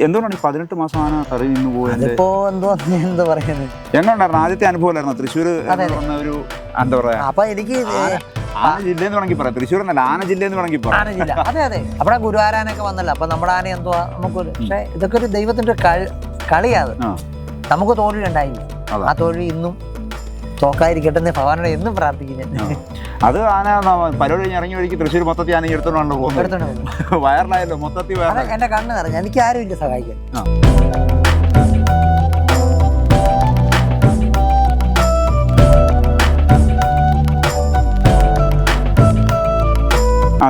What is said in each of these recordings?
എന്തുകൊണ്ടാണ് ഈ പതിനെട്ട് മാസമാണ് നിന്ന് പോയത്? അതിപ്പോ എന്തോ എന്താ പറയുന്നത് എങ്ങനെയുണ്ടായിരുന്നു ആദ്യത്തെ അനുഭവമായിരുന്നു തൃശ്ശൂർ എന്ന് പറഞ്ഞ ഒരു എന്താ പറയാ? അപ്പൊ എനിക്ക് ആന വേണമെങ്കിൽ പറയാം. തൃശ്ശൂർ എന്നല്ല ആന വേണമെങ്കിൽ പറയാം. ആനയില്ല അതെ അതെ. അവിടെ ഗുരുവാരാനൊക്കെ വന്നല്ലോ. അപ്പൊ നമ്മുടെ ആന എന്തുവാ? നമുക്ക് പക്ഷെ ഇതൊക്കെ ഒരു ദൈവത്തിന്റെ കളി കളിയാത് ആ. നമുക്ക് തോൽവിയുണ്ടായില്ല ഉണ്ടായി ആ തോൽവി ഇന്നും തോക്കായിരിക്കട്ടെ എന്ന് ഭഗവാനോട് എന്നും പ്രാർത്ഥിക്കുന്നു. അത് ആന പരോട് കഴിഞ്ഞ് ഇറങ്ങി വഴിക്ക് തൃശ്ശൂർ മൊത്തത്തിൽ ആന എടുത്തോണ്ടാണല്ലോ പോകുന്നത്. വയറിലായല്ലോ മൊത്തത്തിൽ വയറ എന്റെ കണ്ണ് നിറഞ്ഞു. എനിക്ക് ആരും ഇല്ല സഹായിക്കാൻ.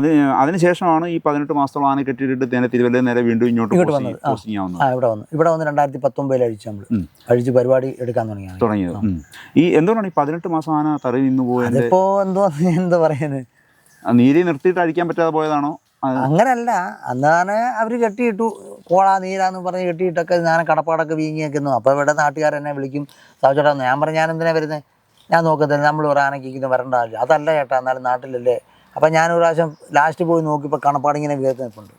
ആ. അത് അതിനുശേഷമാണ് ഈ പതിനെട്ട് മാസത്തോളം ആന കെട്ടിയിട്ട് നേരെ തിരുവല്ല നേരെ വീണ്ടും ഇങ്ങോട്ട് പോസ്റ്റിംഗ്- ആവുന്നത് ഇവിടെ വന്നു. ഇവിടെ വന്ന് രണ്ടായിരത്തി പത്തൊമ്പതിൽ അഴിച്ചു നമ്മൾ. അഴിച്ച് പരിപാടി എടുക്കാൻ തുടങ്ങിയത്. ഉം. ഈ എന്തുകൊണ്ടാണ് ഈ പതിനെട്ട് മാസം ആന തറി നിന്ന് പോയത്? ഇപ്പോൾ എന്തോ എന്താ പറയുന്നത്? നീരി നിർത്തിയിട്ട് അഴിക്കാൻ പറ്റാതെ പോയതാണോ? അങ്ങനല്ല. അന്നാണ് അവർ കെട്ടിയിട്ടു കോളാ നീരാന്ന് പറഞ്ഞ് കെട്ടിയിട്ടൊക്കെ ഞാൻ കടപ്പാടൊക്കെ വീങ്ങിയേക്കുന്നു. അപ്പോൾ ഇവിടെ നാട്ടുകാർ എന്നെ വിളിക്കും സാവിച്ചേട്ടാ ഞാൻ പറഞ്ഞു ഞാൻ എന്തിനാ വരുന്നത് ഞാൻ നോക്കത്തില്ല. നമ്മൾ ഒരു ആനക്കിങ്ങനെ വരണ്ട ആവശ്യം. അതല്ല ചേട്ടാ എന്നാലും നാട്ടിലല്ലേ അപ്പം ഞാൻ ഒരു പ്രാവശ്യം ലാസ്റ്റ് പോയി നോക്കിയപ്പോൾ കണപ്പാടിങ്ങനെ വീർത്ത് നിൽപ്പുണ്ട്.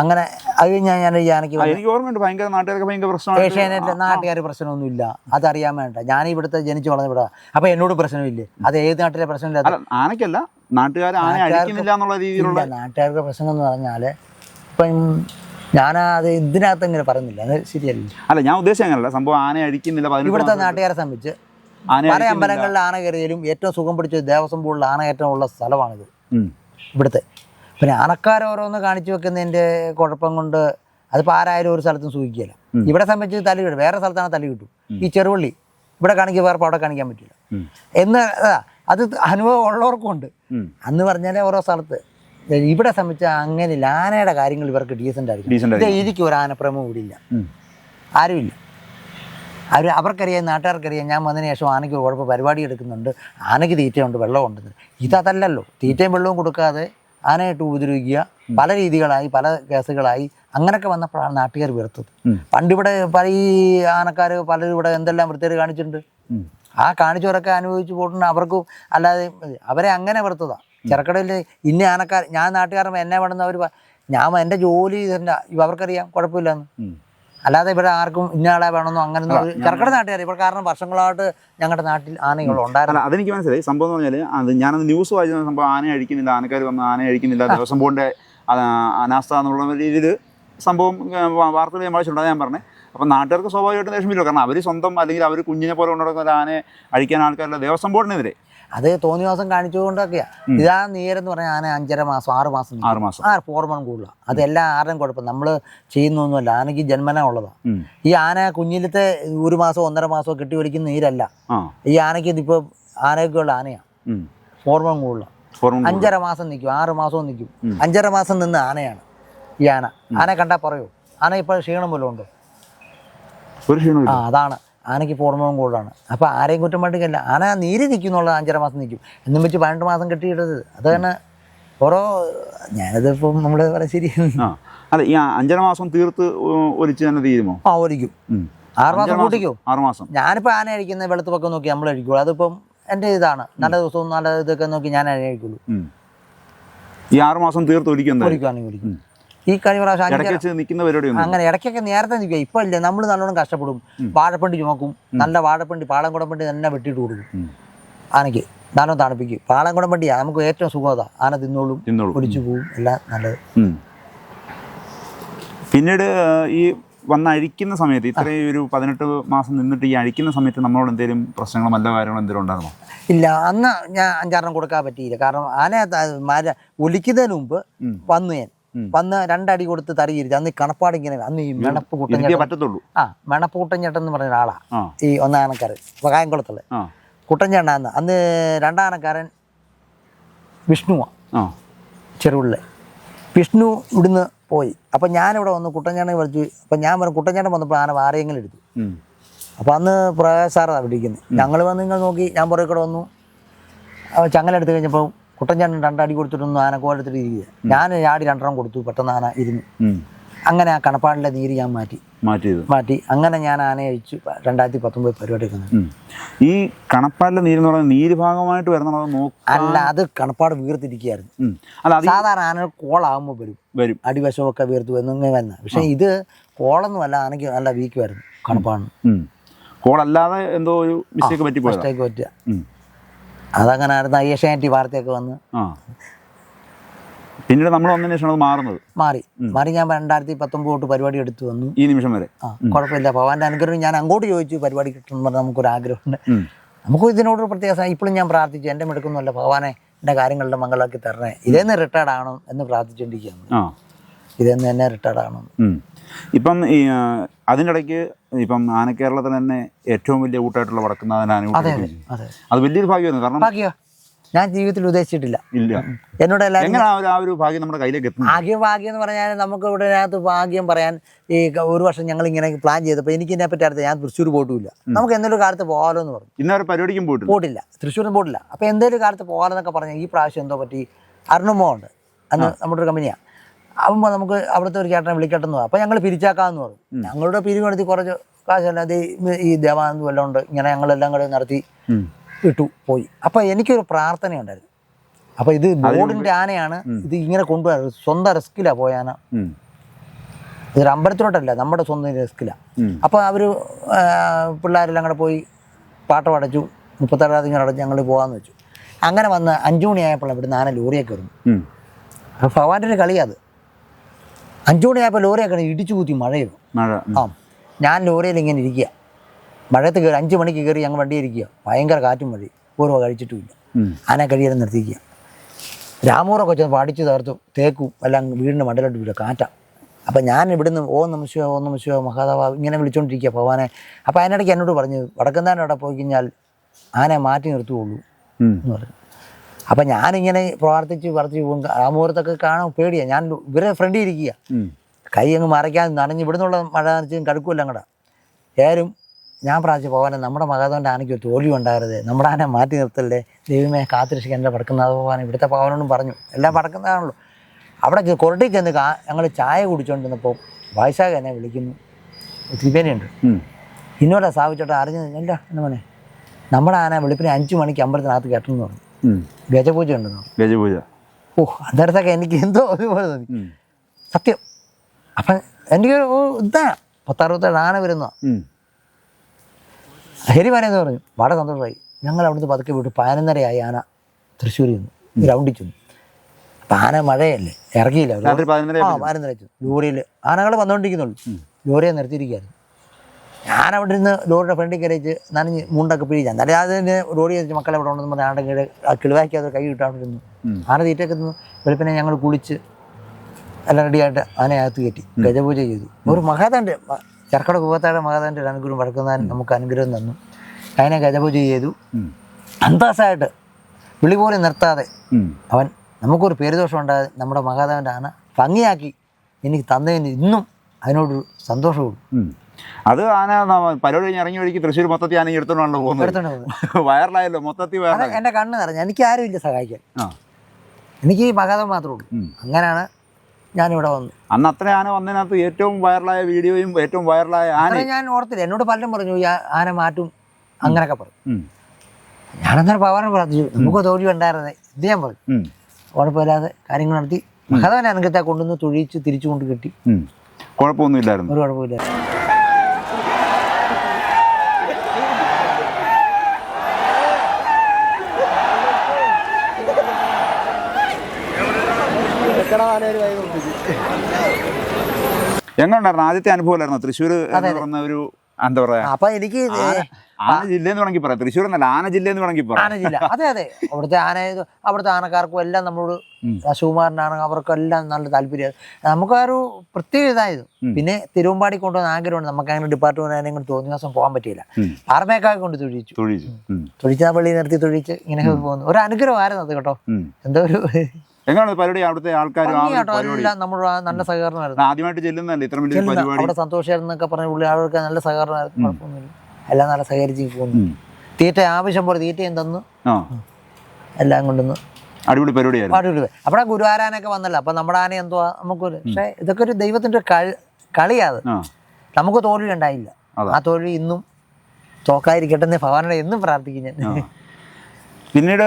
അങ്ങനെ അത് കഴിഞ്ഞാൽ ഞാൻ ആനയ്ക്ക് ആ, എനിക്ക് ഓർമ്മയുണ്ട് ഭയങ്കര നാട്ടുകാർക്ക് ഭയങ്കര പ്രശ്നമാണ് ഏഷ്യാനെറ്റ് നാട്ടുകാർ പ്രശ്നമൊന്നുമില്ല. അതറിയാൻ വേണ്ട. ഞാൻ ഇവിടുത്തെ ജനിച്ചു വളർന്ന ഇവിടെ. അപ്പം എന്നോട് പ്രശ്നമില്ലേ? അത് ഏത് നാട്ടിലെ പ്രശ്നമില്ല? ആനക്കല്ല നാട്ടുകാർ നാട്ടുകാർക്ക് പ്രശ്നം എന്ന് പറഞ്ഞാൽ ഇപ്പം ഞാൻ അത് ഇതിനകത്ത് ഇങ്ങനെ പറയുന്നില്ല. അത് ശരിയല്ല. അല്ല ഞാൻ ഉദ്ദേശിച്ച അങ്ങനല്ല. സംഭവം ആന അഴിക്കുന്നില്ല ഇവിടുത്തെ നാട്ടുകാരെ സംബന്ധിച്ച് പല അമ്പലങ്ങളിൽ ആന കയറിയാലും ഏറ്റവും സുഖം പിടിച്ച ദേവസ്വം ബോർഡിൽ ഏറ്റവും ഉള്ള സ്ഥലമാണിത്. ഇവിടുത്തെ. പിന്നെ ആനക്കാർ ഓരോന്ന് കാണിച്ചു വെക്കുന്നതിന്റെ കുഴപ്പം കൊണ്ട് അതിപ്പോൾ ആരായാലും ഒരു സ്ഥലത്തും സൂക്ഷിക്കില്ല ഇവിടെ സംബന്ധിച്ച് തല്ലി കിട്ടും. വേറെ സ്ഥലത്താണ് തല്ലി കിട്ടും. ഈ ചെറുവള്ളി ഇവിടെ കാണിക്കുക വേറെ അവിടെ കാണിക്കാൻ പറ്റില്ല. എന്ന് അത് അനുഭവം ഉള്ളവർക്കും ഉണ്ട് അന്ന് പറഞ്ഞാലേ ഓരോ സ്ഥലത്ത്. ഇവിടെ സംബന്ധിച്ച് അങ്ങനെ ആനയുടെ കാര്യങ്ങൾ ഇവർക്ക് ഡീസന്റ് ആയിരിക്കും ആയിരിക്കും. ഒരു ആനപ്രമവും കൂടിയില്ല. ഇല്ല ആരുമില്ല. അവർ അവർക്കറിയാം നാട്ടുകാർക്കറിയാം. ഞാൻ വന്നതിന് ശേഷം ആനയ്ക്ക് കുഴപ്പം പരിപാടി എടുക്കുന്നുണ്ട്. ആനയ്ക്ക് തീറ്റയുണ്ട് വെള്ളമുണ്ട് ഇതല്ലല്ലോ തീറ്റയും വെള്ളവും കൊടുക്കാതെ ആനയായിട്ട് ഉപദ്രവിക്കുക. പല രീതികളായി പല കേസുകളായി. അങ്ങനെയൊക്കെ വന്നപ്പോഴാണ് നാട്ടുകാർ വീർത്തത്. പണ്ടിവിടെ പല ഈ ആനക്കാർ പലരും ഇവിടെ എന്തെല്ലാം വൃത്തികേട് കാണിച്ചിട്ടുണ്ട്. ആ കാണിച്ചവരൊക്കെ അനുഭവിച്ചു പോയിട്ടുണ്ട്. അവർക്കും അല്ലാതെ അവരെ അങ്ങനെ വെറുത്തതാണ് ചെറുക്കടയിൽ ഇന്ന ആനക്കാർ ഞാൻ നാട്ടുകാരൻ എന്നെ വേണമെന്ന് അവർ ഞാൻ എന്റെ ജോലി തന്നെ അവർക്കറിയാം. കുഴപ്പമില്ലെന്ന്. അല്ലാതെ ഇവിടെ ആർക്കും ഇന്നയാളെ വേണമെന്നോ അങ്ങനെ കർക്കിടക നാട്ടുകാർ ഇവിടെ കാരണം വർഷങ്ങളായിട്ട് ഞങ്ങളുടെ നാട്ടിൽ ആനകൾ ഉണ്ടായിരുന്നു. അതെനിക്ക് മനസ്സിലായി. സംഭവം എന്ന് പറഞ്ഞാൽ അത് ഞാനത് ന്യൂസ് വായിച്ച സംഭവം ആന അഴിക്കുന്നില്ല ആനക്കാർ വന്ന് ആന അഴിക്കുന്നില്ല ദിവസം പോകേണ്ട അനാസ്ഥ എന്നുള്ള രീതിയിൽ സംഭവം വാർത്തകൾ ഞാൻ വായിച്ചിട്ടുണ്ട് ഞാൻ പറഞ്ഞത് അപ്പം നാട്ടുകാർക്ക് സ്വാഭാവികമായിട്ടും ദേഷ്യമില്ല കാരണം അവർ സ്വന്തം അല്ലെങ്കിൽ അവർ കുഞ്ഞിനെ പോലെ കൊണ്ടുനടക്കുന്ന ഒരു ആനയെ അഴിക്കാൻ ആൾക്കാരുടെ ദേവസ്വം ബോർഡിനെതിരെ. അത് തോന്നിവാസം കാണിച്ചുകൊണ്ടൊക്കെയാണ് കാണിച്ചുകൊണ്ടൊക്കെയാ ഇതാ നീരെന്ന് പറഞ്ഞാൽ ആന അഞ്ചര മാസം ആറ് മാസം. ആറ് മാസം. ആ ഫോർമൺ കൂടുതലാണ് അതെല്ലാം ആരുടെയും കുഴപ്പം. നമ്മൾ ചെയ്യുന്നൊന്നുമല്ല. ആനയ്ക്ക് ജന്മന ഉള്ളതാണ്. ഈ ആന കുഞ്ഞിലത്തെ ഒരു മാസം ഒന്നര മാസം കെട്ടി വലിക്കുന്ന നീരല്ല. ഈ ആനയ്ക്ക് ഇതിപ്പോൾ ആനയ്ക്കുള്ള ആനയാണ് ഉം. ഫോർമൺ കൂടുതലാണ് അഞ്ചര മാസം നിൽക്കും. ആറ് മാസവും നിൽക്കും. അഞ്ചര മാസം നിന്ന് ആനയാണ് ഈ ആന. ആന കണ്ടാൽ പറയൂ. ആന ഇപ്പോൾ ക്ഷീണം പോലും ഉണ്ട്? ഒരു ആ അതാണ്. ആനയ്ക്ക് പൂർണവും കൂടുതലാണ്. അപ്പോൾ ആരെയും കുറ്റം പണ്ടിക്കല്ല ആന നീര് നിൽക്കും എന്നുള്ളത് അഞ്ചര മാസം നിൽക്കും. എന്നും വെച്ച് പതിനെട്ട് മാസം കിട്ടിയിട്ടത് അത് തന്നെ ഓരോ ഞാനിതിപ്പം നമ്മൾ പറയാം ശരി. അല്ല ഈ അഞ്ചര മാസം തീർത്ത് ഒരിച്ച് തന്നെ തീരുമോ? ആ ഒരിക്കും ആറുമാസം ആറ് മാസം കൂട്ടിക്കോ? ആറ് മാസം. ഞാനിപ്പോൾ ആന അഴിക്കുന്ന വെളുത്ത് പക്കം നോക്കി നമ്മൾ അഴിക്കുള്ളൂ. അതിപ്പം എന്റെ ഇതാണ്. നല്ല ദിവസവും നല്ല ഇതൊക്കെ നോക്കി ഞാൻ അഴിക്കുള്ളൂ. ഈ ആറ് മാസം തീർത്ത് ഒരിക്കും ഒരിക്കുവാണെങ്കിൽ ഒരിക്കും ഈ കഴിഞ്ഞ പ്രാവശ്യം അങ്ങനെ ഇടയ്ക്കൊക്കെ നേരത്തെ നിൽക്കുക. ഇപ്പം ഇല്ല നമ്മൾ നല്ലോണം കഷ്ടപ്പെടും. വാഴപ്പണ്ടി ചുമക്കും. നല്ല വാഴപ്പണ്ടി പാളംകുടപ്പണ്ടി തന്നെ വെട്ടിയിട്ട് കൊടുക്കും. ആനയ്ക്ക് നല്ലോണം തണുപ്പിക്കും. പാളംകുടപ്പണ്ടിയാണ് നമുക്ക് ഏറ്റവും സുഖമതാ. ആന തിന്നോളും പൊടിച്ചു പോവും. എല്ലാം നല്ലത്. പിന്നീട് ഈ വന്ന് അഴിക്കുന്ന സമയത്ത് ഇത്രയും ഒരു പതിനെട്ട് മാസം നിന്നിട്ട് ഈ അഴിക്കുന്ന സമയത്ത് നമ്മളോട് എന്തെങ്കിലും പ്രശ്നങ്ങളോ നല്ല കാര്യങ്ങളോ എന്തെങ്കിലും ഉണ്ടായിരുന്നോ? ഇല്ല. അന്ന് ഞാൻ അഞ്ചാറെണ്ണം കൊടുക്കാൻ പറ്റിയില്ല. കാരണം ആന ഒലിക്കുന്നതിന് മുമ്പ് വന്നു ഞാൻ. വന്ന് രണ്ടടി കൊടുത്ത് തറിയിരിച്ചു അന്ന് ഈ കണപ്പാട് ഇങ്ങനെ അന്ന് ഈ മെണപ്പ് കുട്ടഞ്ചേട്ടൻ ആ മെണപ്പ് കുട്ടഞ്ചേട്ടൻ എന്ന് പറഞ്ഞ ഒരാളാ. ഈ ഒന്നാനക്കാരൻ കായംകുളത്തുള്ള. ആ. കുട്ടഞ്ചേട്ടനാന്ന് അന്ന്. രണ്ടാനക്കാരൻ വിഷ്ണുവാ. ചെറുള്ള വിഷ്ണു ഇവിടുന്ന് പോയി. അപ്പം ഞാനിവിടെ വന്ന് കുട്ടഞ്ചേട്ടനെ വിളിച്ചു അപ്പം ഞാൻ പറഞ്ഞു കുട്ടഞ്ചേട്ടൻ വന്നപ്പോൾ ആന ആരെങ്കിലും എടുത്തു. അപ്പൊ അന്ന് പ്രകാശ് സാറാണ് വിളിക്കുന്നത് ഞങ്ങൾ വന്ന് നിങ്ങൾ നോക്കി ഞാൻ പുറകെ കൂടെ വന്നു. ചങ്ങലെടുത്ത് ചങ്ങല എടുത്തു കഴിഞ്ഞപ്പോൾ കുട്ടഞ്ചേട്ടൻ രണ്ടടി കൊടുത്തിട്ടൊന്നും ആന കോലെടുത്തിട്ട് ഇരിക്കുക ഞാൻ ആടി രണ്ടെണ്ണം കൊടുത്തു പെട്ടെന്ന് ആന ഇരുന്നു. അങ്ങനെ ആ കണപ്പാടിലെ നീര് ഞാൻ മാറ്റി. മാറ്റി അങ്ങനെ ഞാൻ ആന അഴിച്ചു രണ്ടായിരത്തി പത്തൊമ്പത് പരിപാടി ഈ കണപ്പാടിലെ നീര് എന്ന് പറയുന്നത് നീര് ഭാഗമായിട്ട് വരുന്ന അല്ല അത് കണപ്പാട് വീർത്തിരിക്കുകയായിരുന്നു. സാധാരണ ആന കോളാകുമ്പോൾ വരും. വരും. അടിവശമൊക്കെ വീർത്ത് എന്നിങ്ങനെ വന്ന. പക്ഷെ ഇത് കോളൊന്നുമല്ല ആനയ്ക്ക് നല്ല വീക്ക് വരുന്നു കണപ്പാണ്. ഉം. കോളല്ലാതെ എന്തോ ഒരു മിസ്റ്റേക്ക് പറ്റി മിസ്റ്റേക്ക് പറ്റുക. അതങ്ങനെ ആയിരുന്നു. ഏഷ്യാനെറ്റി വാർത്തയൊക്കെ വന്ന് പിന്നീട് നമ്മൾ വന്നതിന് അത് മാറുന്നത്. മാറി. മാറി ഞാൻ രണ്ടായിരത്തി പത്തൊമ്പത് തൊട്ട് പരിപാടി എടുത്തു വന്നു. ഈ നിമിഷം വരെ ആ കുഴപ്പമില്ല. ഭഗവാന്റെ അനുഗ്രഹം ഞാൻ അങ്ങോട്ട് ചോദിച്ചു പരിപാടി കിട്ടണം പറഞ്ഞാൽ നമുക്കൊരു ആഗ്രഹമുണ്ട്. നമുക്ക് ഇതിനോടൊരു പ്രത്യേക ഇപ്പോഴും ഞാൻ പ്രാർത്ഥിച്ചു. എന്റെ മെടുക്കൊന്നുമല്ല ഭഗവാനെ എന്റെ കാര്യങ്ങളുടെ മംഗളാക്കി തരണേ. ഇതേന്ന് റിട്ടയർഡ് ആണോ എന്ന് പ്രാർത്ഥിച്ചുകൊണ്ടിരിക്കുകയാണ്. ആ. ഇതെന്ന് തന്നെ റിട്ടയർഡ് ആണ്. ഇപ്പം ഈ ഇപ്പം ആന കേരളത്തിൽ തന്നെ ഏറ്റവും വലിയ കൂട്ടായിട്ടുള്ള വടക്കുന്നാഥൻ ആന അതെ വലിയൊരു ഭാഗ്യമായിരുന്നു. കാരണം ഭാഗ്യോ ഞാൻ ജീവിതത്തിൽ ഉദ്ദേശിച്ചിട്ടില്ല. ഇല്ല. എന്നോട് എല്ലാവരും ആ ഒരു ഭാഗ്യം നമ്മുടെ കയ്യിലേക്ക് എത്തും ഭാഗ്യം ഭാഗ്യം എന്ന് പറഞ്ഞാൽ നമുക്ക് ഇവിടെ അതിനകത്ത് ഭാഗ്യം പറയാൻ ഈ ഒരു വർഷം ഞങ്ങൾ ഇങ്ങനെ പ്ലാൻ ചെയ്തപ്പോൾ എനിക്ക് ഇതിനെ പറ്റി അറിയാം ഞാൻ തൃശ്ശൂർ പോയിട്ടില്ല. നമുക്ക് എന്തൊരു കാലത്ത് പോകാലോ എന്ന് പറഞ്ഞു. ഇന്നവരെ പരിപാടിക്കും പോയിട്ട് പോയിട്ടില്ല. തൃശ്ശൂരിൽ പോയിട്ടില്ല. അപ്പോൾ എന്തൊരു കാലത്ത് പോകാലെന്നൊക്കെ പറഞ്ഞു ഈ പ്രാവശ്യം എന്തോ പറ്റി? അരുണമോ ഉണ്ട്. അന്ന് നമ്മുടെ ഒരു കമ്പനിയാണ് ആകുമ്പോൾ നമുക്ക് അവിടുത്തെ ഒരു ചേട്ടനെ വിളിക്കട്ടെന്ന് അപ്പോൾ ഞങ്ങൾ പിരിച്ചാക്കാമെന്ന് പറഞ്ഞു ഞങ്ങളുടെ പിരിവ് നടത്തി കുറച്ച് കാശല്ലാതെ ഈ ദേവാനന്ദ വല്ലതും ഉണ്ട്. ഇങ്ങനെ ഞങ്ങളെല്ലാം കൂടെ നടത്തി ഇട്ടു പോയി. അപ്പോൾ എനിക്കൊരു പ്രാർത്ഥനയുണ്ടായിരുന്നു. അപ്പോൾ ഇത് ബോർഡിന്റെ ആനയാണ്. ഇത് ഇങ്ങനെ കൊണ്ടുപോയത് സ്വന്തം റിസ്ക്കിലാണ് പോയാന. ഇതൊരു അമ്പലത്തിലോട്ടല്ല നമ്മുടെ സ്വന്തം റിസ്ക്കിലാണ്. അപ്പോൾ അവർ പിള്ളേരെല്ലാം കൂടെ പോയി പാട്ട് പടച്ചു. മുപ്പത്താറാം തീയതി അടച്ച് ഞങ്ങൾ പോകാമെന്ന് വെച്ചു. അങ്ങനെ വന്ന് അഞ്ചു മണിയായപ്പോൾ ഇവിടുന്ന് ആന ലോറിയൊക്കെ വരുന്നു ഭഗവാന്റെ ഒരു കളിയാത് അഞ്ചു മണിയായപ്പോൾ ലോറിയൊക്കെ ഇടിച്ചു കൂത്തി മഴയും? മഴ. ആ. ഞാൻ ലോറിയിൽ ഇങ്ങനെ ഇരിക്കുക മഴയത്ത് കയറി അഞ്ച് മണിക്ക് കയറി ഞങ്ങൾ വണ്ടി ഇരിക്കുക ഭയങ്കര കാറ്റും മഴ ഓരോ കഴിച്ചിട്ടുമില്ല. ആന കഴിയാതെ നിർത്തിക്കുക രാമൂറൊക്കെ ചെന്ന് അടിച്ചു തകർത്തു. തേക്കും എല്ലാം വീടിന്റെ മണ്ടലോട്ട് വീഴുക കാറ്റ. അപ്പം ഞാൻ ഇവിടുന്ന് ഓ നമശിവ ഓ നമശിവ മഹാദേവ ഇങ്ങനെ വിളിച്ചുകൊണ്ടിരിക്കുക ഭഗവാനെ. അപ്പോൾ അതിനിടയ്ക്ക് എന്നോട് പറഞ്ഞു വടക്കുന്നാൻ അവിടെ പോയി കഴിഞ്ഞാൽ ആനയെ മാറ്റി നിർത്തുകയുള്ളൂ എന്ന് പറഞ്ഞു. അപ്പം ഞാനിങ്ങനെ പ്രാർത്ഥിച്ച് പ്രാർത്ഥിച്ച് പോകും. ആ മുഹൂർത്തൊക്കെ കാണാൻ പേടിയാ. ഞാൻ ഇവരെ ഫ്രണ്ടിൽ ഇരിക്കുക. കൈ അങ്ങ് മറയ്ക്കാൻ നനഞ്ഞ് ഇവിടുന്നുള്ള മഴ നനച്ചും കടുക്കുമല്ല അങ്ങടെ ഏരും ഞാൻ പ്രാർത്ഥിച്ചു പോകാനെ നമ്മുടെ മകാതോന്റെ ആനയ്ക്ക് ഒരു തോൽവി ഉണ്ടാകരുത്. നമ്മുടെ ആന മാറ്റി നിർത്തല്ലേ? ദൈവമേ കാത്തിരക്ഷിക്കാൻ എന്റെ പടക്കുന്നത് പോകാൻ ഇവിടുത്തെ പവനോടും പറഞ്ഞു. എല്ലാം പടക്കുന്നതാണല്ലോ. അവിടെ കൊരട്ടി ചെന്ന് കാ ഞങ്ങൾ ചായ കുടിച്ചുകൊണ്ടിരുന്നപ്പോൾ വയസ്സാക എന്നെ വിളിക്കുന്നു. തിരുപ്പേനയുണ്ട് ഇന്നോടെ ഇന്നോടാ സ്ഥാപിച്ചോട്ടെ അറിഞ്ഞു ഇല്ല എന്ന് മോനെ. നമ്മുടെ ആന വെളുപ്പിനെ അഞ്ച് മണിക്ക് അമ്പലത്തിനകത്ത് കെട്ടണമെന്ന് പറഞ്ഞു. ഗജപൂജ ഉണ്ടെന്നോ ഗജപൂജ. ഓ അന്നേരത്തൊക്കെ എനിക്ക് എന്തോ ഒരുപോലെ തോന്നി. സത്യം. അപ്പം എനിക്ക് ഇതാ പത്തറുപത്തേഴ് ആന വരുന്ന ശരി പറയുന്നത് പറഞ്ഞു വളരെ സന്തോഷമായി. ഞങ്ങൾ അവിടുന്ന് പതുക്കെ വിട്ടു പതിനൊന്നരയായി ആന തൃശ്ശൂരിൽ നിന്ന് ഗ്രൗണ്ടിൽ ചെന്നു. അപ്പം ആന മഴയല്ലേ ഇറങ്ങിയില്ല. ആ പതിനൊന്നര ചെന്നു ലോറിയിൽ ആനകൾ വന്നുകൊണ്ടിരിക്കുന്നുള്ളൂ. ലോറിയെ നിർത്തിയിരിക്കുകയായിരുന്നു. ഞാൻ അവിടെ നിന്ന് ലോറിയുടെ ഫ്രണ്ടിൽ കയറിച്ച് നനഞ്ഞ് മുണ്ടൊക്കെ പിഴിഞ്ഞ എന്നാലും അതിന് ലോറി വെച്ച് മക്കളെ ഇവിടെ ഉണ്ടെന്ന് പറഞ്ഞാൽ ആടെ കീഴെ ആ കിളിവാക്കി അത് കൈ കിട്ടാണ്ടിരുന്നു ഉം. ആന തീറ്റൊക്കെ തിന്നു വെളുപ്പിനെ ഞങ്ങൾ കുളിച്ച് എല്ലാം റെഡിയായിട്ട് ആനയകത്ത് കയറ്റി ഗജപൂജ ചെയ്തു. ഒരു മഹാതാന്റെ ചർക്കട കുപ്പത്താഴ മഹാതാന്റെ ഒരു അനുഗ്രഹം വടക്കുന്നതാൻ നമുക്ക് അനുഗ്രഹം തന്നു. അതിനെ ഗജപൂജ ചെയ്തു. അന്താസായിട്ട് അന്തസ്സായിട്ട് വിളി പോലും നിർത്താതെ. അവൻ നമുക്കൊരു പേരുദോഷം ഉണ്ടാകാതെ നമ്മുടെ മഹാദേവന്റെ ആന ഭംഗിയാക്കി എനിക്ക് തന്നതിന് ഇന്നും അതിനോടൊരു സന്തോഷവും ഉം. അത് ആന പരോട് പരിപാടി കഴിഞ്ഞ് ഇറങ്ങി വഴിക്ക് തൃശ്ശൂർ മൊത്തത്തിൽ ആന എടുത്തോണ്ടോ പോകുന്നത്. വയറിലായല്ലോ മൊത്തത്തിൽ എന്റെ എന്റെ കണ്ണ് നിറഞ്ഞു. എനിക്ക് ആരും ഇല്ല സഹായിക്കാൻ. എനിക്ക് ഈ മകാതം മാത്രമേ ഉള്ളൂ. അങ്ങനെയാണ് ഞാനിവിടെ വന്നു. അന്ന് അത്ര ആന വന്നതിനകത്ത് ഏറ്റവും വൈറലായ വീഡിയോയും ഏറ്റവും വൈറലായ ആന ഞാൻ ഓർത്തില്ല. എന്നോട് പലരും പറഞ്ഞു ഈ ആന മാറ്റും അങ്ങനെയൊക്കെ പറഞ്ഞു. ഞാനന്നേരം പവനെ പ്രാർത്ഥിച്ചു നമുക്ക് തോൽവി ഉണ്ടായിരുന്നേ. ഇത് ഞാൻ പറഞ്ഞു. കുഴപ്പമില്ലാതെ കാര്യങ്ങൾ നടത്തി. മഹതവനെ അനുഗ്രഹത്തെ കൊണ്ടുവന്ന് തൊഴിച്ച് തിരിച്ചു കൊണ്ട് കിട്ടി. കുഴപ്പമൊന്നുമില്ലായിരുന്നു ഒരു എങ്ങനെയുണ്ടായിരുന്നു ആദ്യത്തെ അനുഭവമായിരുന്നു തൃശ്ശൂർ എന്ന് ഒരു എന്താ പറയാ? അപ്പൊ എനിക്ക് ആന ജില്ല എന്ന് വേണമെങ്കിൽ പറയാം. തൃശ്ശൂർ എന്നല്ല ആന ജില്ല എന്ന് വേണമെങ്കിൽ പറയാം. ആന ജില്ല. അതെ അതെ. അവിടുത്തെ ആന അവിടുത്തെ ആനക്കാർക്കും എല്ലാം നമ്മളോട് ഉം. സുകുമാരനാണ്. അവർക്കെല്ലാം നല്ല താല്പര്യം. നമുക്കൊരു പ്രത്യേക ഇതായത്. പിന്നെ തിരുവമ്പാടി കൊണ്ടുവന്ന ആഗ്രഹമുണ്ട്. നമുക്ക് അങ്ങനെ ഡിപ്പാർട്ട്മെന്റ് ആരെങ്കിലും തോന്നിയ ദിവസം പോകാൻ പറ്റിയില്ല. ഉം. പാറമേക്കാവ് കൊണ്ട് തൊഴിച്ചു. തൊഴിച്ചു. തൊഴിച്ചാ പള്ളി നിർത്തി തൊഴിച്ച് ഇങ്ങനെ പോകുന്നു. ഒരു അനുഗ്രഹമായിരുന്നു അത് കേട്ടോ. എന്തോ ഒരു എങ്ങനെയാണ് പരിപാടി അവിടുത്തെ ആൾക്കാർ നമ്മുടെ നല്ല സഹകരണമായിരുന്നു. ആദ്യമായിട്ട് ചെല്ലുന്നല്ലേ ഇത്ര വലിയ പരിപാടി. അവിടെ സന്തോഷമായിരുന്നൊക്കെ പറഞ്ഞ പുള്ളി ആളുകൾക്ക് നല്ല സഹകരണമായിരുന്നു. കുഴപ്പമൊന്നുമില്ല. എല്ലാം നല്ല സഹകരിച്ച് പോകുന്നു. തീറ്റ ആവശ്യം പോലെ തീറ്റയും തന്നു. എല്ലാം കൊണ്ടുവന്ന്. അടിപൊളി പരിപാടിയായിരുന്നു. അടിപൊളി. അവിടെ ഗുരുവാരാനൊക്കെ വന്നല്ലോ. അപ്പൊ നമ്മുടെ ആന എന്തുവാ? നമുക്കൊരു പക്ഷേ ഇതൊക്കെ ഒരു ദൈവത്തിന്റെ കളി കളിയാത് നമുക്ക് തോൽവി ഉണ്ടായില്ല. ആ തോൽവി ഇന്നും തോക്കായിരിക്കട്ടെ എന്ന് ഭഗവാനോട് എന്നും പ്രാർത്ഥിക്കും ഞാൻ. പിന്നീട്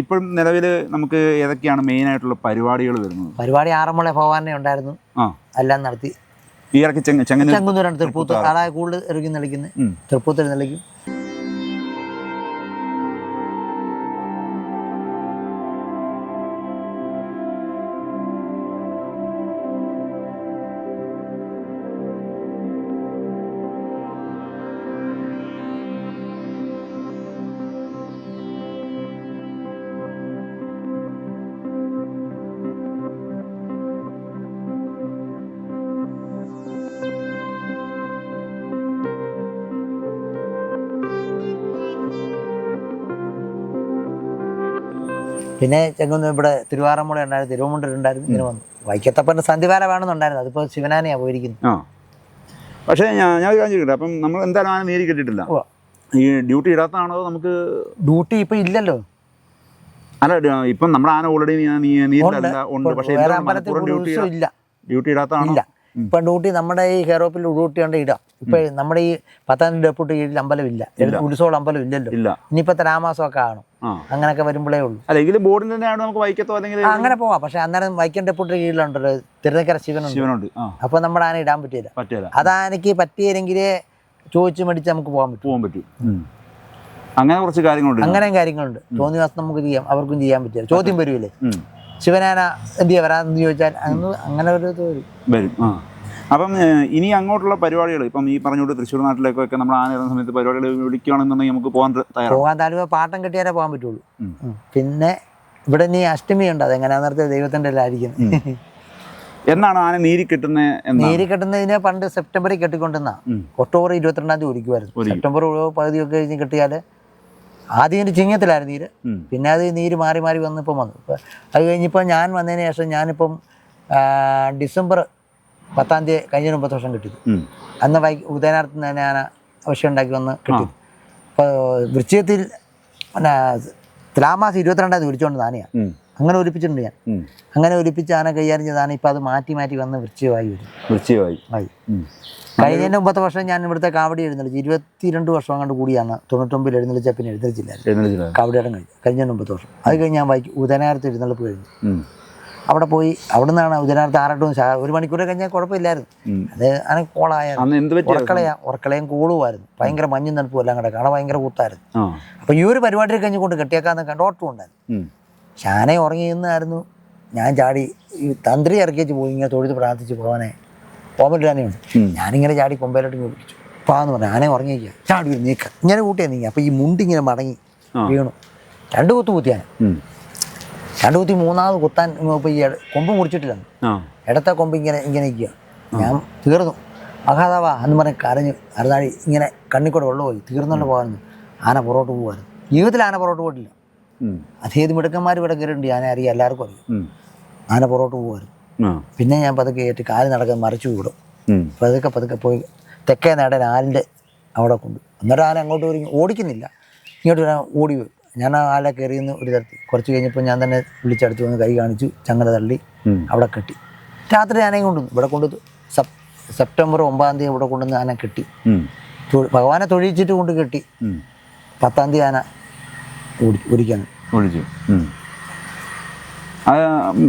ഇപ്പോഴും നിലവിൽ നമുക്ക് ഏതൊക്കെയാണ് മെയിൻ ആയിട്ടുള്ള പരിപാടികൾ വരുന്നത്? പരിപാടി ആറന്മുള ഭഗവാനെ ഉണ്ടായിരുന്നു. എല്ലാം നടത്തി. ഈ ഇറക്കി ചെങ്ങന്നൂരാണ് തൃപ്പൂത്തൂർ തൃപ്പൂത്ത്. അതായത് കൂടുതൽ ഇറങ്ങി നിളിക്കുന്നത് തൃപ്പൂത്തൂർ തൃപ്പൂത്ത് പിന്നെ ചെങ്കുന്ന് ഇവിടെ തിരുവാറന്മുള ഉണ്ടായിരുന്നു തിരുവമുണ്ടൂർ ഉണ്ടായിരുന്നു ഇങ്ങനെ വന്നു. വൈക്കത്തപ്പന്റെ സന്ധിവാര വേണമെന്നുണ്ടായിരുന്നു അതിപ്പോൾ ശിവനാനെയാണ് പോയിരിക്കുന്നത്. ആ. പക്ഷേ ഞാൻ ഞാൻ ഒരു കാര്യം ചോദിക്കട്ടെ അപ്പം നമ്മൾ എന്തായാലും ആന നേരി കിട്ടിയിട്ടില്ല. ഉവ്വ. ഈ ഡ്യൂട്ടി ഇടാത്തതാണോ നമുക്ക് ഡ്യൂട്ടി ഇപ്പം ഇല്ലല്ലോ. അല്ല ഇപ്പം നമ്മുടെ ആന ഓൾറെഡി നീരിലല്ല ഉണ്ട്. ഇപ്പൊ പക്ഷേ വേറെ എന്താണ് അമ്പലത്തിൽ മലപ്പുറം ഡ്യൂട്ടി ഉത്സവം ഇല്ല. ഡ്യൂട്ടി ഇടാത്തതാണോ ഇല്ല. ഇപ്പം ഡ്യൂട്ടി നമ്മുടെ ഈ ഹെയറോപ്പിൽ ഡ്യൂട്ടി കൊണ്ട് ഇടാം. ഇപ്പൊ നമ്മുടെ ഈ പത്താം ഡെപ്യൂട്ടി കീഴിൽ അമ്പലമില്ല ഉത്സവം അമ്പലം ഇല്ലല്ലോ. ഇല്ല. ഇനിയിപ്പോ രാമാസമൊക്കെ കാണും. ആണ് അങ്ങനെയൊക്കെ വരുമ്പോഴേ ഉള്ളൂ. അല്ലെങ്കിൽ ബോർഡിൽ തന്നെയാണ് നമുക്ക് വൈക്കത്തോ അല്ലെങ്കിൽ അങ്ങനെ പോവാം. പക്ഷെ അന്നേരം വൈക്കം ഡെപ്യൂട്ടി കീഴിലുണ്ടല്ലോ തിരുനക്കര ശിവനുണ്ട്. അപ്പൊ നമ്മുടെ ആന ഇടാൻ പറ്റിയില്ല അതാനക്ക് പറ്റിയില്ലെങ്കിലേ ചോദിച്ചു മേടിച്ച് നമുക്ക് പോകാൻ പറ്റും. പോകാൻ പറ്റും. അങ്ങനെ കുറച്ച് കാര്യങ്ങളുണ്ട്. അങ്ങനെയും കാര്യങ്ങളുണ്ട്. തോന്നിയ ദിവസം നമുക്ക് ചെയ്യാം. അവർക്കും ചെയ്യാൻ പറ്റില്ല ചോദ്യം വരൂലേ ഉം. ശിവനാന എന്ത് ചെയ്യാ വരാന്ന് ചോദിച്ചാൽ അന്ന് അങ്ങനെ ഒരു ഇത് വരും. വരും ആ. അപ്പം ഇനി അങ്ങോട്ടുള്ള പരിപാടികൾ ഇപ്പം ഈ പറഞ്ഞുകൊണ്ട് തൃശ്ശൂർ നാട്ടിലേക്കൊക്കെ നമ്മൾ ആന ഇടുന്ന സമയത്ത് പരിപാടികൾ വിളിക്കുകയാണെന്നുണ്ടെങ്കിൽ നമുക്ക് പോകാൻ തയ്യാറാണ്. പോകാൻ താല്പര്യം പാട്ടം കെട്ടിയാലേ പോകാൻ പറ്റുള്ളൂ. പിന്നെ ഇവിടെ നീ അഷ്ടമി ഉണ്ട് അതെങ്ങനെയാന്ന് നേരത്തെ ദൈവത്തിന്റെ എല്ലായിരിക്കുന്നത് എന്നാണ് ആന നീരി കിട്ടുന്ന നീരി കെട്ടുന്നതിനെ പണ്ട് സെപ്റ്റംബറിൽ കെട്ടിക്കൊണ്ടിരുന്ന. ഒക്ടോബർ ഇരുപത്തിരണ്ടാം തീയതി ഒരുക്കുമായിരുന്നു ഒരുക്കും. സെപ്റ്റംബർ പകുതിയൊക്കെ കഴിഞ്ഞ് കിട്ടിയാൽ ആദ്യം ഒരു ചിങ്ങത്തിലായിരുന്നു നീര്. പിന്നെ അത് നീര് മാറി മാറി വന്ന് ഇപ്പം വന്നു. ഇപ്പം അത് കഴിഞ്ഞിപ്പോൾ ഞാൻ വന്നതിന് ശേഷം ഞാനിപ്പം ഡിസംബർ പത്താം തീയതി കഴിഞ്ഞ മുപ്പത് വർഷം കിട്ടിയത്. അന്ന് വൈ ഉദയനാർത്ഥ ഞാൻ ആവശ്യം ഉണ്ടാക്കി വന്ന് കിട്ടി അപ്പോൾ വൃശ്ചികത്തിൽ പിന്നെ ത്രാമാസം ഇരുപത്തിരണ്ടാം തീയതി വിളിച്ചുകൊണ്ട് താനെയാണ് ഉം. അങ്ങനെ ഒലിപ്പിച്ചിട്ടുണ്ട് ഞാൻ. അങ്ങനെ ഒലിപ്പിച്ച് ആന കൈകാര്യം ചെയ്താണ് ഇപ്പം അത് മാറ്റി മാറ്റി വന്ന് വൃശ്ചികമായി വരും. വൃശ്ചികമായി ആയി. കഴിഞ്ഞതിന്റെ മുമ്പത്തെ വർഷം ഞാൻ ഇവിടുത്തെ കാവടി എഴുന്നള്ളിച്ചു ഇരുപത്തിരണ്ട് വർഷം അങ്ങോട്ട് കൂടിയാണ് തൊണ്ണൂറ്റൊമ്പതിൽ എഴുന്നള്ളിച്ച പിന്നെ എഴുന്നള്ളിച്ചില്ല. കാവടിയുടെ കഴിഞ്ഞു. കഴിഞ്ഞ മുമ്പത്തെ വർഷം. അത് കഴിഞ്ഞ് ഞാൻ വായിക്കും ഉദനാരത്ത് എഴുന്നള്ളിപ്പ് കഴിഞ്ഞു. അവിടെ പോയി അവിടെ നിന്നാണ് ഉദനാരത്ത് ആറട്ടും ഒരു മണിക്കൂർ കഴിഞ്ഞാൽ കുഴപ്പമില്ലായിരുന്നു. അത് അങ്ങനെ കോളായിരുന്നു ഉറക്കളയാ ഉറക്കളയും കൂളുമായിരുന്നു. ഭയങ്കര മഞ്ഞും തണുപ്പും എല്ലാം കിടക്കുക അവിടെ ഭയങ്കര കൂത്തായിരുന്നു. അപ്പോൾ ഈ ഒരു പരിപാടി കഴിഞ്ഞ് കൊണ്ട് കെട്ടിയേക്കാന്ന് കണ്ടോട്ടും ഉണ്ടായിരുന്നു. ഉം. ഉറങ്ങിയെന്നായിരുന്നു ഉറങ്ങി നിന്നായിരുന്നു ഞാൻ ചാടി ഈ തന്ത്രി ഇറക്കിച്ച് പോയി ഇങ്ങനെ തൊഴുത് പ്രാർത്ഥിച്ച് പോകാനെ പോകാൻ. ഞാനിങ്ങനെ ചാടി കൊമ്പയിലോട്ട് ഇങ്ങനെ പിടിച്ചു പാന്ന് പറഞ്ഞു. ആനെ ഉറങ്ങിയിരിക്കുക. ചാടി നീക്ക. ഇങ്ങനെ കൂട്ടിയാ നീക്കുക അപ്പോൾ ഈ മുണ്ടിങ്ങനെ മടങ്ങി വീണു. രണ്ട് കുത്തു കുത്തിയാൻ രണ്ട് കുത്തി മൂന്നാമത് കുത്താൻ ഇപ്പോൾ ഈ കൊമ്പ് മുറിച്ചിട്ടില്ല. ഇടത്തെ കൊമ്പ് ഇങ്ങനെ ഇങ്ങനെ ഇരിക്കുക. ഞാൻ തീർന്നു. അഹാതാവാ എന്ന് പറഞ്ഞ് കരഞ്ഞു അറുതാഴി ഇങ്ങനെ കണ്ണിക്കൂടെ വെള്ളം പോയി. തീർന്നുകൊണ്ട് പോകാമെന്ന് ആന പുറകോട്ട് പോകുമായിരുന്നു ജീവിതത്തിൽ ആന പുറകോട്ട് പോയിട്ടില്ല. അതേത് മിടുക്കന്മാർ ഇവിടെ കയറിയിട്ടുണ്ട്. ആന അറിയാം എല്ലാവർക്കും അറിയാം. ആന പുറകോട്ട് പോകുമായിരുന്നു പിന്നെ ഞാൻ പതുക്കെ കയറ്റി കാൽ നടക്കാൻ മറിച്ചു വിടും. പതുക്കെ പതുക്കെ പോയി തെക്കേ നടൻ ആലിന്റെ അവിടെ കൊണ്ടു. അന്നേരം ആന അങ്ങോട്ട് ഒരു ഓടിക്കുന്നില്ല. ഇങ്ങോട്ട് വരാൻ ഓടി പോയി ഞാൻ ആ ആല കയറിയെന്ന് ഒരു തരത്തിൽ. കുറച്ച് കഴിഞ്ഞപ്പോൾ ഞാൻ തന്നെ വിളിച്ചടുത്ത് വന്ന് കൈ കാണിച്ചു ചങ്ങല തള്ളി അവിടെ കെട്ടി. രാത്രി ആനയും കൊണ്ടുവന്നു ഇവിടെ കൊണ്ടു സെപ് സെപ്റ്റംബർ ഒമ്പതാം തീയതി ഇവിടെ കൊണ്ടുവന്ന് ആന കെട്ടി. ഭഗവാനെ തൊഴിച്ചിട്ട് കൊണ്ട് കെട്ടി. പത്താം തീയതി ആന ഒഴിച്ചു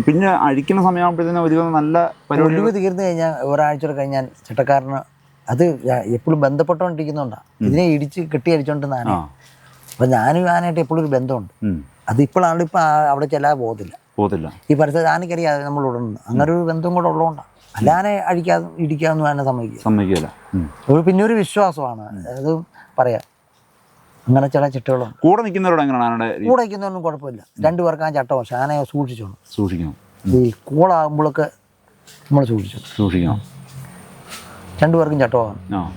പിന്നെ അഴിക്കുന്ന സമയമാകുമ്പോഴത്തേനും ഒരുവിധം നല്ല ഒഴിവ് തീർന്നു കഴിഞ്ഞാൽ ഒരാഴ്ച കഴിഞ്ഞാൽ ചട്ടക്കാരന് അത് എപ്പോഴും ബന്ധപ്പെട്ടുകൊണ്ടിരിക്കുന്നുണ്ടാണ് ഇതിനെ ഇടിച്ച് കെട്ടി അടിച്ചോണ്ട് ആന അപ്പൊ ഞാനും ആനായിട്ട് എപ്പോഴും ഒരു ബന്ധമുണ്ട്. അത് ഇപ്പോഴാണ് ഇപ്പം അവിടെ ചെല്ലാതെ പോകത്തില്ല. പോകത്തില്ല. ഈ പരിസരത്ത് ആനക്കറിയാതെ നമ്മൾ ഉടനെ അങ്ങനെ ഒരു ബന്ധം കൂടെ ഉള്ളതുകൊണ്ടാണ് അല്ലാതെ അഴിക്കാതെ ഇടിക്കാമെന്നും ആന സമ്മതിക്കുക സമ്മതിക്കില്ല. പിന്നെ ഒരു വിശ്വാസമാണ്. അത് പറയാം. അങ്ങനെ ചില ചിട്ടകളും. കൂടെ നിൽക്കുന്നവരോട് എങ്ങനെയാണ് കൂടെ നിൽക്കുന്നവരൊന്നും കുഴപ്പമില്ല. രണ്ടു പേർക്ക് ആ ചട്ടം പക്ഷെ ആനയെ സൂക്ഷിച്ചോണം സൂക്ഷിക്കണം. ഈ കൂളാകുമ്പോഴൊക്കെ നമ്മൾ സൂക്ഷിച്ചു സൂക്ഷിക്കണം. രണ്ടു പേർക്കും ചട്ടമാണ് ആ.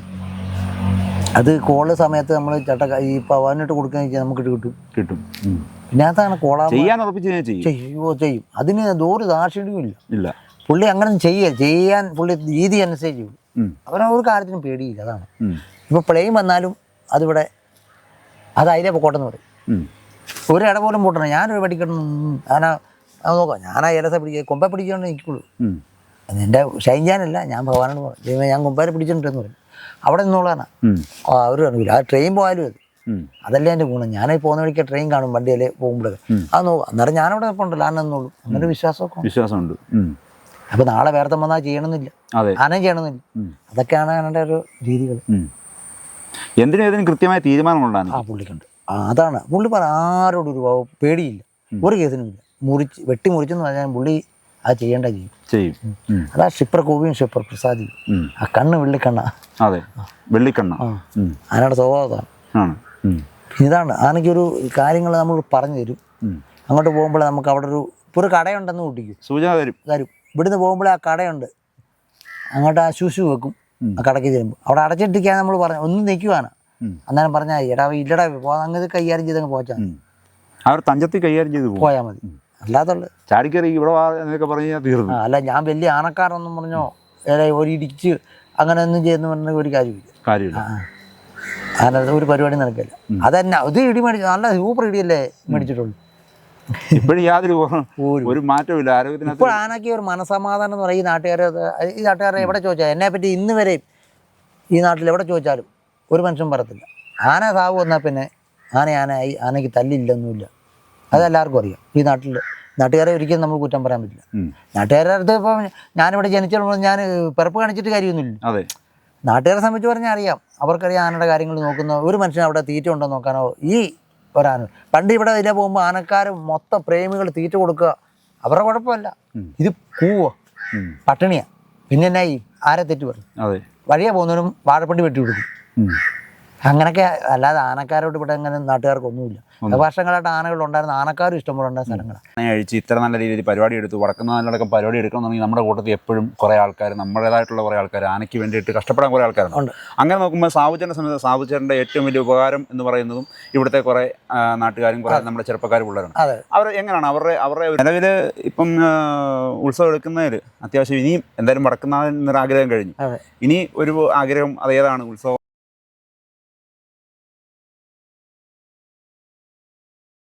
അത് കോൾ സമയത്ത് നമ്മൾ ചട്ട ഈ പവനിട്ട് കൊടുക്കാൻ നമുക്ക് കിട്ടും. കിട്ടും. പിന്നെ അതാണ് കോളാ ചെയ്യാൻ ചെയ്യും. അതിന് ദൂര ദാക്ഷിണ്യവും ഇല്ല. ഇല്ല. പുള്ളി അങ്ങനെ ചെയ്യുക ചെയ്യാൻ പുള്ളി രീതി അനുസരിച്ച് ചെയ്യും. ഉം. അവനെ ഒരു കാര്യത്തിനും പേടിയില്ല അതാണ്. ഇപ്പൊ ഇപ്പോൾ പ്ലെയിൻ വന്നാലും അതിവിടെ അത് അതിലെ പൊക്കോട്ടെന്ന് പറയും. ഒരിട ഒരു ഇട പോലും പൊട്ടണം ഞാനൊരു പഠിക്കണം ഞാൻ അത് നോക്കാം ഞാൻ ആ ഇലസ പിടിക്കുക കൊമ്പ പിടിക്കണമെന്ന് എനിക്കുള്ളൂ എന്റെ എന്റെ ഷൈൻജാനല്ല ഞാൻ ഭഗവാനോട് പറഞ്ഞു ഞാൻ കൊമ്പാരെ പിടിച്ചിട്ടുണ്ടെന്ന് പറയും. അവിടെ. ആ അവർ അറിയില്ല ആ ട്രെയിൻ പോയാലും അത്. അതല്ലേ എന്റെ ഗുണം. ഞാൻ പോകുന്ന വഴിക്ക് ട്രെയിൻ കാണും വണ്ടിയിൽ പോകുമ്പോഴൊക്കെ. അത് നോക്കാം. അന്നേരം ഞാനവിടെ നിൽപ്പുണ്ടല്ലോ ആന എന്നുള്ളൂ അങ്ങനെ ഒരു വിശ്വാസമൊക്കെ. വിശ്വാസമുണ്ട്. ഉം. അപ്പോൾ നാളെ വേറെ വന്നാൽ ചെയ്യണമെന്നില്ല. ആനയും ചെയ്യണമെന്നില്ല. അതൊക്കെയാണ് ആനയുടെ ഒരു രീതികൾ. എന്തിനും ഏതിനും കൃത്യമായ തീരുമാനമുണ്ടാണ് ആ പുള്ളിക്കുണ്ട്. അതാണ്. പുള്ളി പറ ആരോടും ഒരു പേടിയില്ല. ഒരു കേസിനുമില്ല മുറിച്ച് വെട്ടി മുറിച്ചെന്ന് പറഞ്ഞാൽ പുള്ളി അത് ചെയ്യേണ്ട ചെയ്യും. ചെയ്യും. അതാ ഷിപ്പർ കോവിയും ഷിപ്പർ പ്രസാദിയും ഉം. ആ കണ്ണ് വെള്ളിക്കണ്ണ. അതെ. വെള്ളിക്കണ്ണ. ആനയുടെ ഉം. ഇതാണ്. ആനയ്ക്കൊരു കാര്യങ്ങൾ നമ്മൾ പറഞ്ഞു തരും. അങ്ങോട്ട് പോകുമ്പോൾ നമുക്ക് അവിടെ ഒരു ഇപ്പോൾ ഒരു കടയുണ്ടെന്ന് കൂട്ടിക്കും. സൂചന തരും. തരും. ഇവിടുന്ന് പോകുമ്പോൾ ആ കടയുണ്ട്. അങ്ങോട്ട് ആ ശുശു വെക്കും. ആ തരുമ്പോൾ ചെല്ലുമ്പോൾ അവിടെ അടച്ചിട്ടിരിക്കാൻ നമ്മൾ പറഞ്ഞു. ഒന്നും നിൽക്കുവാണ്. അന്നേരം പറഞ്ഞാൽ എടാ ഇല്ലടാ പോ അങ്ങ് കൈകാര്യം ചെയ്തങ്ങ് പോച്ചാൽ ഉം. അവർ തഞ്ചത്തിൽ കൈകാര്യം ചെയ്ത് പോയാൽ മതി. അല്ലാതെ ചാടിക്കറി ഇവിടെ വാ എന്നൊക്കെ പറഞ്ഞു കഴിഞ്ഞാൽ തീർന്നു. ആ, അല്ല ഞാൻ വലിയ ആനക്കാരൊന്നും പറഞ്ഞോ ഏറെ ഒരു ഇടിച്ച് അങ്ങനെ ഒന്നും ചെയ്യുന്ന പറഞ്ഞ ഒരു കാര്യമില്ല. കാര്യമില്ല. ആ ആ. ഒരു പരിപാടി നടക്കില്ല. അതന്നെ ഇത് ഇടി മേടിച്ചു നല്ല സൂപ്പർ ഇടിയല്ലേ മേടിച്ചിട്ടുള്ളൂ. ഇപ്പോഴും യാതൊരു ഒരു മാറ്റമില്ല ആരോഗ്യത്തിന് ഇപ്പോൾ ആനയ്ക്ക് ഒരു മനസമാധാനം എന്ന് പറയും ഈ നാട്ടുകാരെ ഈ നാട്ടുകാരെ എവിടെ ചോദിച്ചാൽ എന്നെ പറ്റി ഇന്ന് വരെയും ഈ നാട്ടിൽ എവിടെ ചോദിച്ചാലും ഒരു മനുഷ്യൻ പറയത്തില്ല. ആന സാവ് വന്നാൽ പിന്നെ ആന ആനയായി ആനയ്ക്ക് തല്ലില്ലൊന്നുമില്ല. അതെല്ലാവർക്കും അറിയാം. ഈ നാട്ടിൽ നാട്ടുകാരെ ഒരിക്കലും നമ്മൾ കുറ്റം പറയാൻ പറ്റില്ല. നാട്ടുകാരുടെ അടുത്ത് ഇപ്പം ഞാനിവിടെ ജനിച്ചപ്പോൾ ഞാൻ പിറപ്പ് കാണിച്ചിട്ട് കാര്യമൊന്നുമില്ല. അതെ. നാട്ടുകാരെ സംബന്ധിച്ച് പറഞ്ഞാൽ അറിയാം. അവർക്കറിയാം ആനയുടെ കാര്യങ്ങൾ നോക്കുന്ന ഒരു മനുഷ്യൻ അവിടെ തീറ്റ ഉണ്ടോ നോക്കാനോ. ഈ ഒരാന പണ്ട് ഇവിടെ ഇതിലെ പോകുമ്പോൾ ആനക്കാർ മൊത്തം പ്രേമികൾ തീറ്റ കൊടുക്കുക. അവരുടെ കുഴപ്പമല്ല. ഇത് കൂവോ ഉം. പട്ടിണിയാ. പിന്നെ എന്നായി? ആരെ തെറ്റു പറഞ്ഞു വഴിയെ പോകുന്നവനും വാഴപ്പണ്ടി വെട്ടി കൊടുക്കും. അങ്ങനെയൊക്കെ അല്ലാതെ ആനക്കാരോട് ഇവിടെ അങ്ങനെ നാട്ടുകാർക്കൊന്നുമില്ല. വർഷങ്ങളായിട്ട് ആനകൾ ഉണ്ടായിരുന്ന. ആനക്കാരും ഇഷ്ടംപോലെ ഉണ്ടായ സ്ഥലങ്ങളാണ് അഴിച്ച് ഇത്ര നല്ല രീതിയിൽ പരിപാടി എടുത്തു. വടക്കുന്ന നാട്ടിലടക്കം പരിപാടി എടുക്കണമെന്നുണ്ടെങ്കിൽ നമ്മുടെ കൂട്ടത്തിൽ എപ്പോഴും കുറേ ആൾക്കാർ നമ്മുടേതായിട്ടുള്ള കുറേ ആൾക്കാർ ആനയ്ക്ക് വേണ്ടിയിട്ട് കഷ്ടപ്പെടാൻ കുറേ ആൾക്കാരുണ്ട്. അങ്ങനെ നോക്കുമ്പോൾ സാവുചേട്ടന്റെ സമയത്ത് സാവുചേട്ടന്റെ ഏറ്റവും വലിയ ഉപകാരം എന്ന് പറയുന്നതും ഇവിടുത്തെ കുറേ നാട്ടുകാരും കുറേ നമ്മുടെ ചെറുപ്പക്കാരും ഉള്ളവരാണ്. അവർ എങ്ങനെയാണ്? അവരുടെ അവരുടെ നിലവിൽ ഇപ്പം ഉത്സവം എടുക്കുന്നതിൽ അത്യാവശ്യം ഇനിയും എന്തായാലും വടക്കുന്ന എന്നൊരു ആഗ്രഹം കഴിഞ്ഞു ഇനി ഒരു ആഗ്രഹം അത് ഏതാണ്? ഉത്സവം